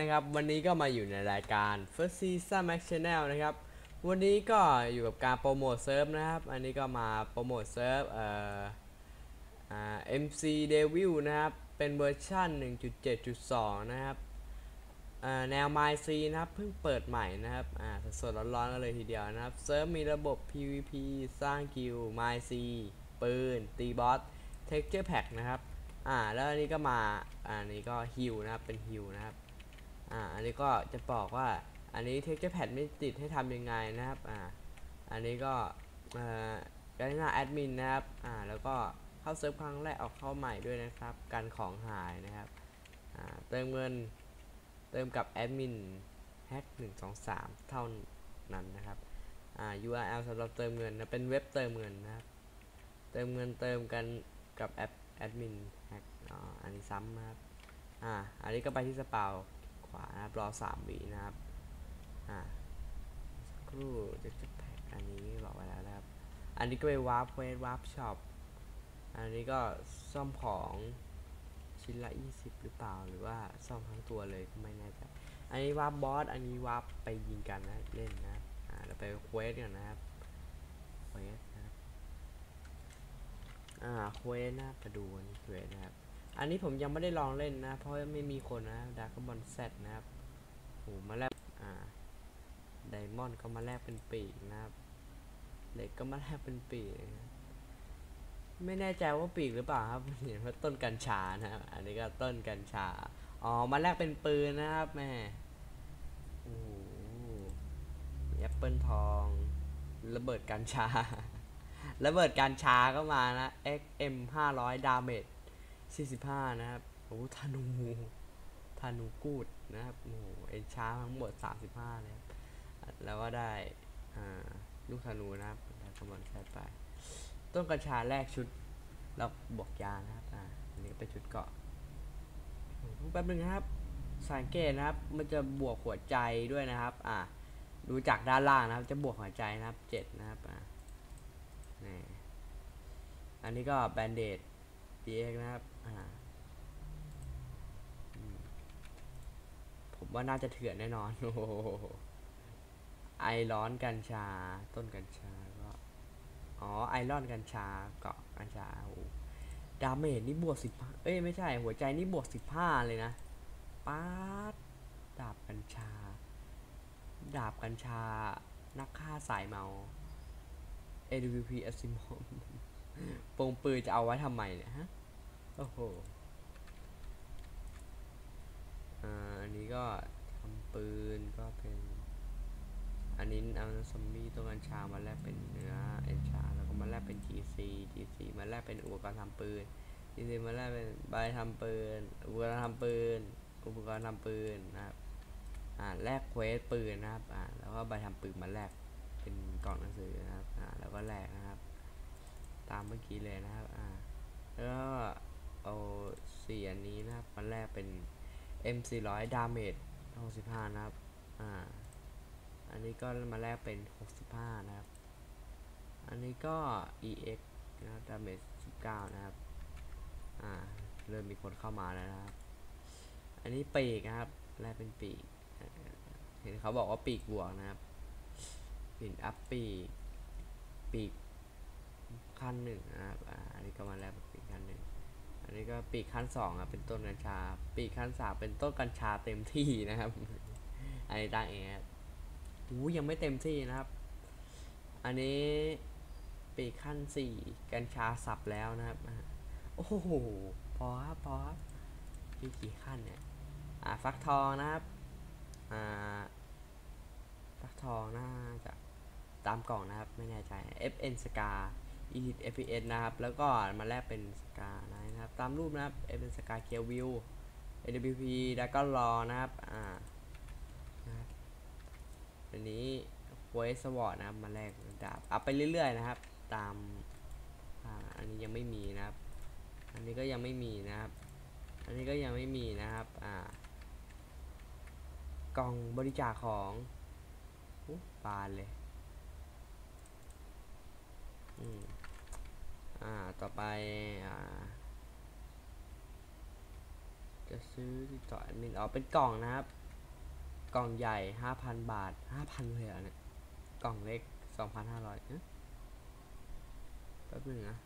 นะครับ วันนี้ก็มาอยู่ในรายการ First Season Max Channel นะครับ วันนี้ก็อยู่กับการโปรโมทเซิร์ฟนะครับ อันนี้ก็มาโปรโมทเซิร์ฟเอ่ออ่า MC Devil นะครับ เป็นเวอร์ชัน1.7.2 นะครับอ่าแนว My C นะครับ เพิ่งเปิดใหม่นะครับอ่าสดๆร้อนๆกันเลยทีเดียวนะครับ เซิร์ฟมีระบบ PVP สร้างกิล My C ปืน ตีบอส Texture Pack นะครับอ่าแล้วอันนี้ก็มาอันนี้ก็ฮิวนะครับเป็นฮิวนะครับ อ่าอันนี้ก็จะบอกว่าอันนี้ Texture Pad ไม่ติดให้ทำยังไงนะครับอ่าอันนี้ก็เอ่อการหน้าแอดมินนะครับอ่าแล้วก็เข้าเซิร์ฟครั้งแรกออกเข้าใหม่ด้วยนะครับการของหายนะครับอ่าเติมเงินเติมกับแอดมินแฮกหนึ่งสองสามเท่านั้นนะครับอ่า URL สำหรับเติมเงินนะเป็นเว็บเติมเงินนะครับเติมเงินเติมกันกับแอปแอดมินแฮกอ๋ออันนี้ซ้ำนะครับอ่าอันนี้ก็ไปที่สปา ขวานะครับ รอสามวินะครับ อ่าสักครู่จะจะแพ็กอันนี้บอกไว้แล้วนะครับ อันนี้ก็ไปวาร์ปเวสวาร์ปช็อป อันนี้ก็ซ่อมของชิ้นละ 20 หรือเปล่า หรือว่าซ่อมทั้งตัวเลยก็ไม่แน่ใจ อันนี้วาร์ปบอส อันนี้วาร์ปไปยิงกันนะเล่นนะ อ่าเราไปเควสกันนะครับ เควสนะครับ อ่า เควสนะครับมาดูนเควสนะครับ อันนี้ผมยังไม่ได้ลองเล่นนะ เพราะไม่มีคนนะดาร์กบอลเซตนะครับโอ้มาแลกอ่าไดมอนด์ก็มาแลกเป็นปีกนะครับเหล็กก็มาแลกเป็นปีกนะไม่แน่ใจว่าปีกหรือเปล่าครับเห็นว่าต้นกัญชานะครับ อันนี้ก็ต้นกัญชาอ๋อมาแลกเป็นปืนนะครับแม่โอ้โหแอปเปิลทองระเบิดกัญชาระเบิดกัญชาก็มานะ XM 500 ดาเมจ 45 นะครับโอ้ธนูธนูกูดนะครับโอ้เอ็นชาร์ทั้งหมด 35เลยครับแล้วก็ได้ลูกธนูนะครับแล้วก็มันใช้ไป ต้นกัญชาแรกชุดแล้วบวกยานะครับอ่าอันนี้เป็นชุดเกาะแป๊บนึงนะครับ สังเกตนะครับ มันจะบวกหัวใจด้วยนะครับ อ่าดูจากด้านล่างนะครับ จะบวกหัวใจนะครับ7นะครับอ่านี่อันนี้ก็แบนเดด DX นะครับ ผมว่าน่าจะเถื่อนแน่นอน โอ้ไอร้อนกัญชา ต้นกัญชาก็ อ๋อ ไอรอนกัญชาเกาะกัญชาโอ้ดาเมจนี่บวกสิบเอ้ยไม่ใช่ หัวใจนี่บวกสิบห้าเลยนะป๊าดดาบกัญชา ดาบกัญชา นักฆ่าสายเมา AWP a s i m o ปงปืนจะเอาไว้ทำไมเนี่ยฮะ โอ้โหอันนี้ก็ทำปืนก็เป็น อันนี้เอาซอมบี้ตัวกัญชามาแลกเป็นเนื้อเอนชาแล้วก็มาแลกเป็น GC GC มาแลกเป็นอุปกรณ์ทำปืน GC มาแลกเป็นใบทำปืนอุปกรณ์ทำปืนอุปกรณ์ทำปืนนะครับอ่าแลกเควสปืนนะครับอ่าแล้วก็ใบทำปืนมาแลกเป็นกล่องหนังสือนะครับอ่าแล้วก็แลกนะครับ ตามเมื่อกี้เลยนะครับอ่าแล้วก็ เอาสีอันนี้นะครับมาแลกเป็น M 400 ดาเมจ65 นะครับ อ่า อันนี้ก็มาแลกเป็น 65 นะครับ อันนี้ก็ EX นะครับดาเมจ19 นะครับ อ่า เริ่มมีคนเข้ามาแล้วนะครับ อันนี้ปีกนะครับแลกเป็นปีก เห็นเขาบอกว่าปีกบวกนะครับปินอัพปีก ปีกขั้นหนึ่งนะครับ อ่า อันนี้ก็มาแลกเป็นปีกขั้นหนึ่ง นนี้ก็ปีกขั้นสองครับเป็นต้นกัญชา ปีกขั้นสามเป็นต้นกัญชาเต็มที่นะครับ อันนี้ตั้งเองครับหูยังไม่เต็มที่นะครับ อันนี้ปีกขั้นสี่กัญชาสับแล้วนะครับ โอ้โห พอครับพอครับมีกี่ขั้นเนี่ย อ่าฟักทองนะครับ อ่า ฟักทองน่าจะตามกล่องนะครับ ไม่แน่ใจ FN Scar Elite FPS นะครับ แล้วก็มาแลกเป็นสกานะครับ ตามรูปนะครับเป็นสกาเคียววิว AWP แล้วก็รอนะครับ อ่านะครับอันนี้เวสวอร์ดนะครับ มาแลกดาบ อัพไปเรื่อยๆนะครับ ตาม อ่า อันนี้ยังไม่มีนะครับ อันนี้ก็ยังไม่มีนะครับ อันนี้ก็ยังไม่มีนะครับ อ่า กล่องบริจาคของอุ๊ยบานเลย อืม อ่า ต่อไป อ่า จะซื้อต่อแอดมินอ๋อเป็นกล่องนะครับ กล่องใหญ่ 5,000 บาท 5,000เลยเหรอเนี่ย กล่องเล็ก 2,500เอ๊ะแป๊บนึงนะ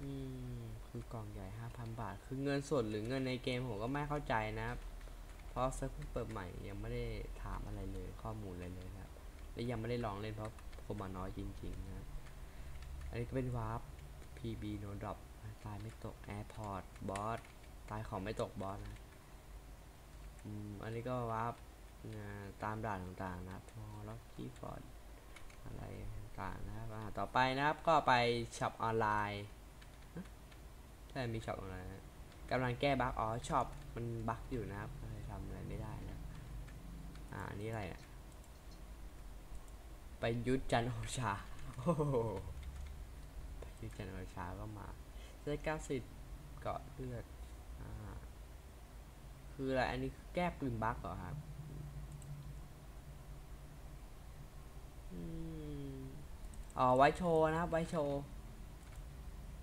อืมคือกล่องใหญ่ 5,000 บาท คือเงินสดหรือเงินในเกมผมก็ไม่เข้าใจนะครับ เพราะเซิร์ฟเพิ่งเปิดใหม่ยังไม่ได้ถามอะไรเลยข้อมูลอะไรเลยครับ และยังไม่ได้ลองเล่นเพราะผมมาน้อยจริงๆนะครับ อันนี้ก็เป็นวาร์ป PB no drop ตายไม่ตก Airport บอสตายของไม่ตกบอสนะอืมอันนี้ก็วาร์ปตามด่านต่างๆนะครับล็อกกี้ฟอร์ดอะไรต่างๆนะครับต่อไปนะครับก็ไปช็อปออนไลน์ฮะใช่มีช็อปออนไลน์กำลังแก้บั๊กอ๋อช็อปมันบั๊กอยู่นะครับเลยทำอะไรไม่ได้นะอ่าอันนี้อะไรนี่ยไปยุทธจันโอชาโอ้ ทธจันทร์โอชาก็มาได้เก้าสิบเกาะเลือดอ่าคืออะไร อันนี้คือแก้ปืนบั๊กเหรอครับอ๋อ ไว้โชว์นะครับ ไว้โชว์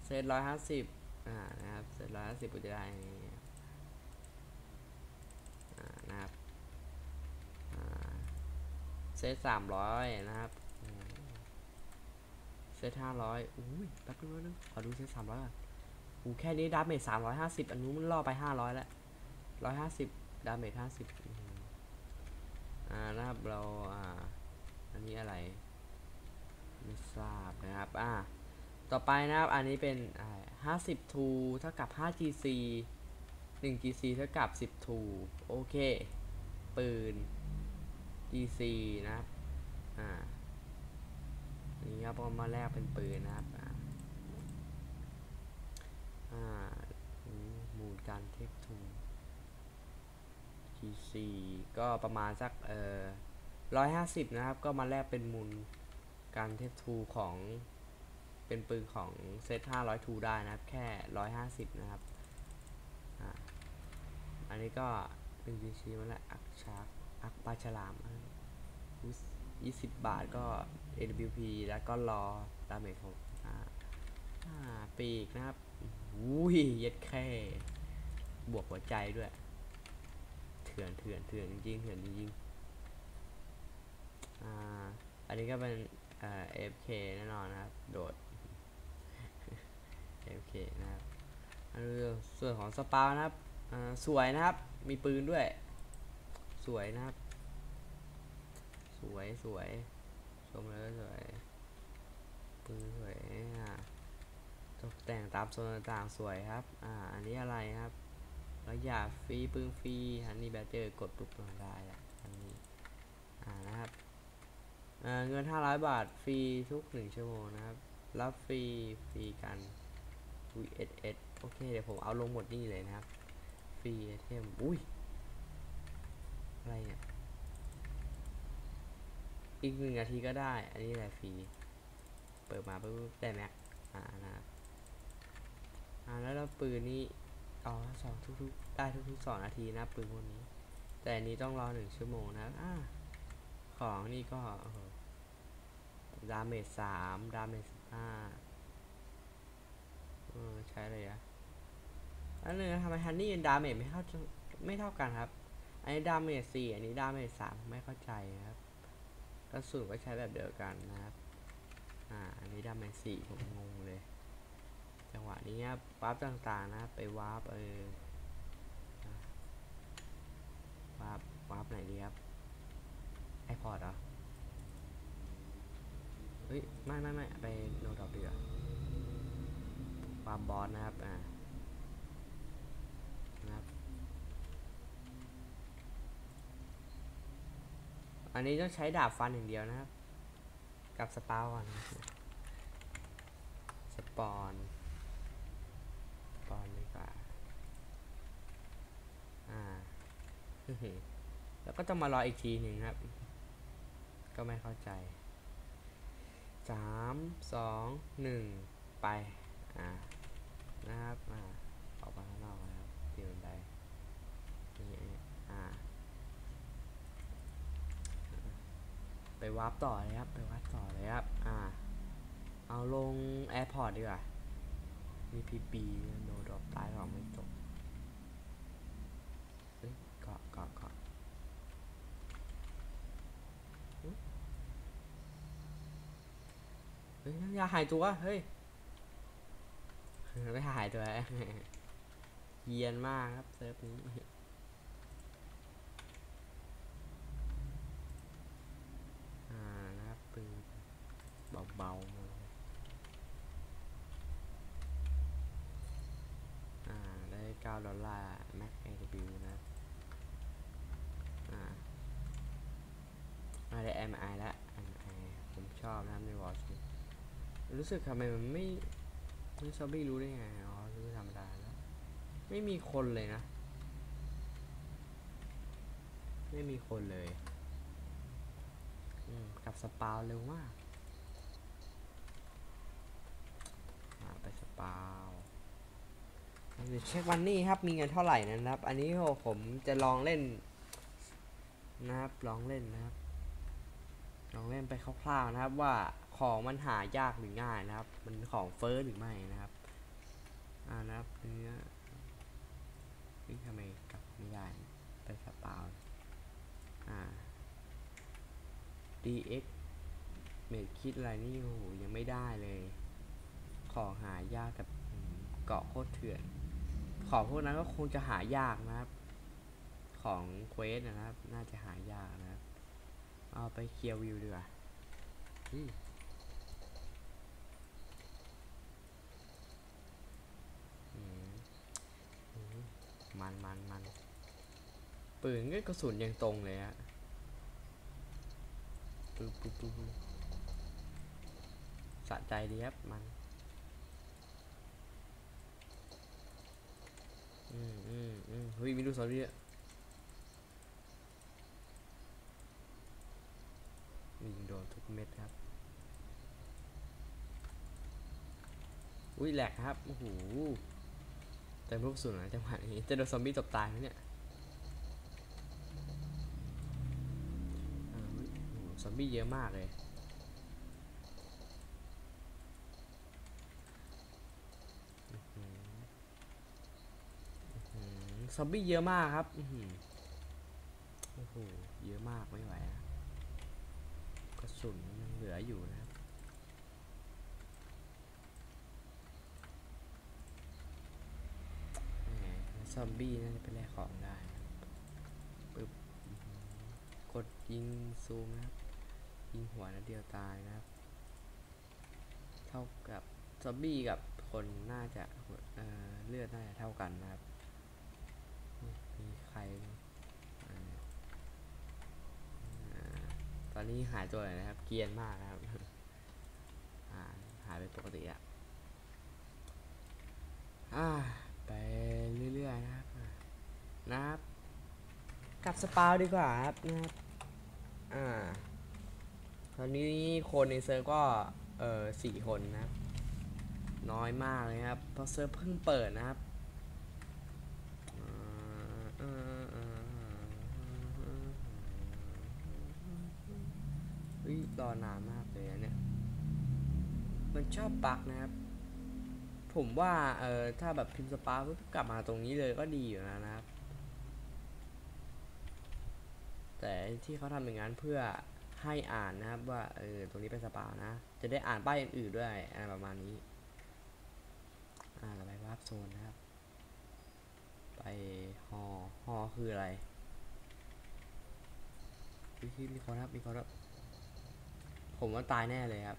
เซตร้อยห้าสิบอ่า นะครับ เซตร้อยห้าสิบก็จะได้อ่างนี้ครับอ่านะครับอ่าเซตสามร้อยนะครับ เซตห้าร้อยอุ้ยแป๊บนึงแป๊บนึงขอดูเซตสามร้อยก่อนอูแค่นี้ดาเมจสามร้อยห้าสิบอันนู้นมันล่อไปห้าร้อยแล้วร้อยห้าสิบดาเมจห้าสิบอ่านะครับเราอ่าอันนี้อะไรไม่ทราบนะครับอ่าต่อไปนะครับอันนี้เป็นห้าสิบทูเท่ากับห้า GC หนึ่ง GC เท่ากับสิบทูโอเค ปืน GC นะครับอ่า นี่ครับเอมาแลกเป็นปืนนะครับอ่ามูลการเทคทู GC ก็ประมาณสักเอ่อร้อยห้าสิบนะครับ ก็มาแลกเป็นมูลการเทปทูของเป็นปืนของเซตห้าร้อยทูได้นะครับ แค่ร้อยห้าสิบนะครับอ่าอันนี้ก็หนึ่ง GC มาแล้วอักชาร์อักปลาฉลามยี่สิ บบาทก็ AWP แล้วก็รอดาเมจของอ่าอ่าปีกนะครับอุ้ยเย็ดแค่ บวกหัวใจด้วย เถื่อนเถื่อนเถื่อนจริงเถื่อนจริงอ่าอันนี้ก็เป็นเอ่อ AFK แน่นอนนะครับ โดด AFK นะครับอันนี้ส่วนของสปาวนะครับอ่าสวยนะครับ มีปืนด้วย สวยนะครับ สวยสวยชมเลยสวยปืนสวยอ่าตกแต่งตามโซนต่างสวยครับ อ่า อันนี้อะไรครับแล้วอย่าฟรีปืนฟรีฮันนี่แบตเจอร์กดปุ๊บลงได้อันนี้ อ่านะครับเงิน 500 บาท ฟรีทุก 1 ชั่วโมงนะครับ รับฟรี ฟรีกัน VSS โอเค เดี๋ยวผมเอาลงหมดนี่เลยนะครับ ฟรีไอเทม อุ้ย อะไรเนี่ย อีกหนึ่งนาทีก็ได้ อันนี้แหละฟรี เปิดมาปุ๊บได้แม็กอ่านะครับอ่าแล้วเราปืนนี่อ๋อสองทุกๆได้ทุกๆสองนาทีนะปืนพวกนี้ แต่อันนี้ต้องรอหนึ่งชั่วโมงนะอ่าของนี่ก็ดาเมจสามดาเมจสิบห้าเออใช้เลยอะอันนึงนะทำไมฮันนี่ดาเมจไม่เท่าไม่เท่ากันครับ อันนี้ดาเมจสี่อันนี้ดาเมจสามไม่เข้าใจครับ กระสุนก็ใช้แบบเดียวกันนะครับ อ่า อันนี้ดาเมจสี่ผมงงเลย จังหวะนี้ครับวาร์ปต่างๆนะไปวาร์ปเอออ่าวาร์ปวาร์ปไหนดีครับไอพอดเหรอ เฮ้ย ไม่ไม่ไม่ไปโนดอกดีกว่าวาร์ปบอสนะครับ อ่านะครับ อันนี้ต้องใช้ดาบฟันอย่างเดียวนะครับ กับสปาวนสปอนปอนดีกว่าอ่าแล้วก็ต้องมารออีกทีหนึ่งครับ ก็ไม่เข้าใจสามสองหนึ่งไป อ่า นะครับ อ่า ออกมาข้างนอกนะครับเตียนได ไปวาร์ปต่อเลยครับ ไปวาร์ปต่อเลยครับ อ่า เอาลงแอร์พอร์ตดีกว่า มีพีบีโดนดรอปตายหรอไม่จบเกาะเกาะเกาะเฮ้ยน้ำยาหายตัว เฮ้ย ไม่หายตัวเยียนมากครับเซิร์ฟนี้ อบนะครับในวอชนี้รู้สึกทำไมมันไม่ไม่ชอบไม่รู้ได้ไงอ๋อรู้ธรรมดาแล้ว ไม่มีคนเลยนะ ไม่มีคนเลยอืมกับสปาวเร็วมากมาไปสปาวเดี๋ยวเช็ควันนี้ครับมีเงินเท่าไหร่นะครับ อันนี้ผมจะลองเล่นนะครับลองเล่นนะครับ ลองเล่นไปคร่าวๆนะครับว่าของมันหายากหรือง่ายนะครับ มันของเฟ้อหรือไม่นะครับ อ่านะครับเนื้อนี่ทำไมกลับไม่ได้ไปสปาวอ่า DX เมดคิดอะไรนี่โอ้โหยังไม่ได้เลย ของหายากแต่เกาะโคตรเถื่อน ของพวกนั้นก็คงจะหายากนะครับ ของเควสนะครับ น่าจะหายากนะ เอาไปเคลียร์วิวดีกว่าอืมอืมอืมมันมันมันปืนก็กระสุนยังตรงเลยอะปึ๊บปึ๊บปึ๊บปึ๊บสะใจดีครับมัน อืมอืมอืมเฮ้ยมีดูสอนด้วย ยิงโดนทุกเม็ดครับ อุ้ยแหลกครับ โอ้โหแต่ลูกสุนนะจังหวะนี้ จะโดนซอมบี้ตบตายไหมเนี่ยอ่าเฮ้ยโอ้โหซอมบี้เยอะมากเลยซอมบี้เยอะมากครับโอ้โห เยอะมากไม่ไหวอะ สุนยังเหลืออยู่นะครับแหมซอมบี้น่าจะไปแลกของได้ปึ๊บกดยิงซูมนะครับ ยิงหัวนัดเดียวตายนะครับ เท่ากับซอมบี้กับคนน่าจะเเลือดน่าจะเท่ากันนะครับ มีใครอ่าอ่าต อนนี้หายตัวเลยนะครับ เกียนมากนะครับหายไปปกติอะอ่าไปเรื่อยๆนะครับนะครับกลับสปาวดีกว่าครับนะครับอ่าตอนนี้คนในเซิร์ฟก็เออสี่คนนะครับน้อยมากเลยครับเพราะเซิร์ฟเพิ่งเปิดนะครับ รอนานมากเลยอะเนี่ย มันชอบบักนะครับ ผมว่าเออถ้าแบบพิมพ์สปาปุ๊บกลับมาตรงนี้เลยก็ดีอยู่นะนะครับ แต่ที่เขาทำอย่างนั้นเพื่อให้อ่านนะครับว่าเออตรงนี้เป็นสปานะ จะได้อ่านป้ายอื่นๆด้วยอะไรประมาณนี้ อ่าต่อไปวาร์ปโซนนะครับ ไปฮอฮอคืออะไรวิธีมีคนครับมีคนครับ ผมว่าตายแน่เลยครับ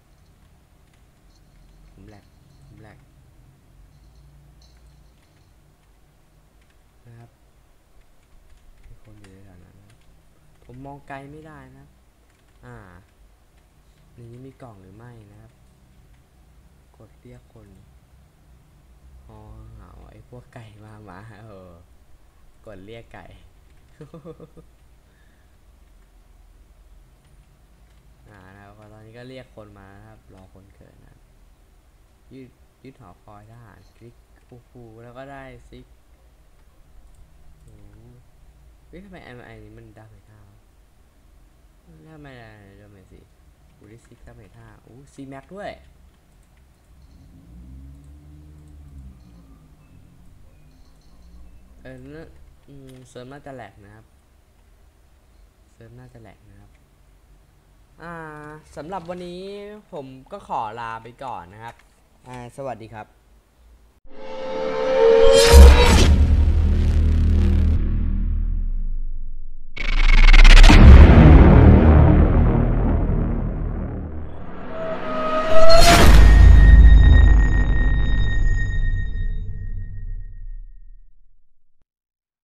ผมแหลก ผมแหลกนะครับมีคนอยู่ในแถวนั้นนะผมมองไกลไม่ได้นะครับอ่าในนี้มีกล่องหรือไม่นะครับ กดเรียกคนอ๋อเอาไอ้พวกไก่มาหมาเออ กดเรียกไก่ อ่านะครับ ก็เรียกคนมาครับ รอคนเกิดนะยืดยืดหอคอยทหารคลิกฟูฟูแล้วก็ได้ซิกโอ้ยทำไมไอไอนี้มันดาเมจห้าวทำไมดาเมจสิอูได้ซิกดาเมจห้าอู้ซีแม็กด้วยเออเนอืมเซิร์ฟน่าจะแหลกนะครับ เซิร์ฟน่าจะแหลกนะครับ สำหรับวันนี้ผมก็ขอลาไปก่อนนะครับ สวัสดีครับ